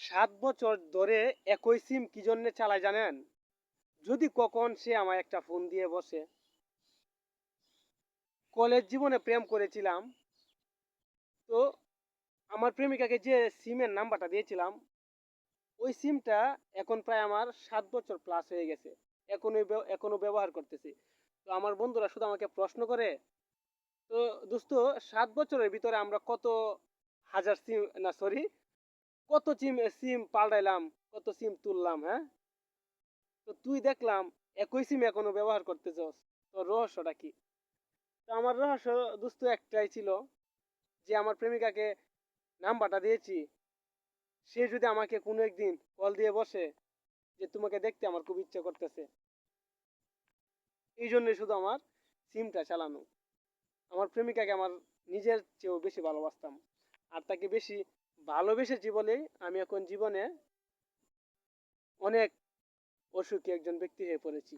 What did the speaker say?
সাত বছর ধরে একই সিম কি জন্য চালায় জানেন? যদি কখন সে আমায় একটা ফোন দিয়ে বসে। কলেজ জীবনে প্রেম করেছিলাম। তো আমার প্রেমিকাকে যে সিমের নাম্বারটা দিয়েছিলাম, ওই সিমটা এখন প্রায় আমার সাত বছর প্লাস হয়ে গেছে। এখনও এখনও ব্যবহার করতেছি। তো আমার বন্ধুরা শুধু আমাকে প্রশ্ন করে, তো দোস্ত, সাত বছরের ভিতরে আমরা কত হাজার সিম না সরি কত সিম সিম পাল্টাইলাম, কত সিম তুললাম হ্যাঁ? তো তুই দেখলাম একই সিম এখনও ব্যবহার করতেছস, তোর রহস্যটা কি? তো আমার রহস্য দোস্ত একটাই ছিল যে আমার প্রেমিকাকে নাম্বারটা দিয়েছি। সে যদি আমাকে কোনো একদিন কল দিয়ে বসে যে তোমাকে দেখতে আমার খুব ইচ্ছে করতেছে, এই জন্যই শুধু আমার সিমটা চালানো। আমার প্রেমিকাকে আমার নিজের চেয়েও বেশি ভালোবাসতাম, আর তাকে বেশি ভালোবেসেছি বলেই আমি এখন জীবনে অনেক অসুখী একজন ব্যক্তি হয়ে পড়েছি।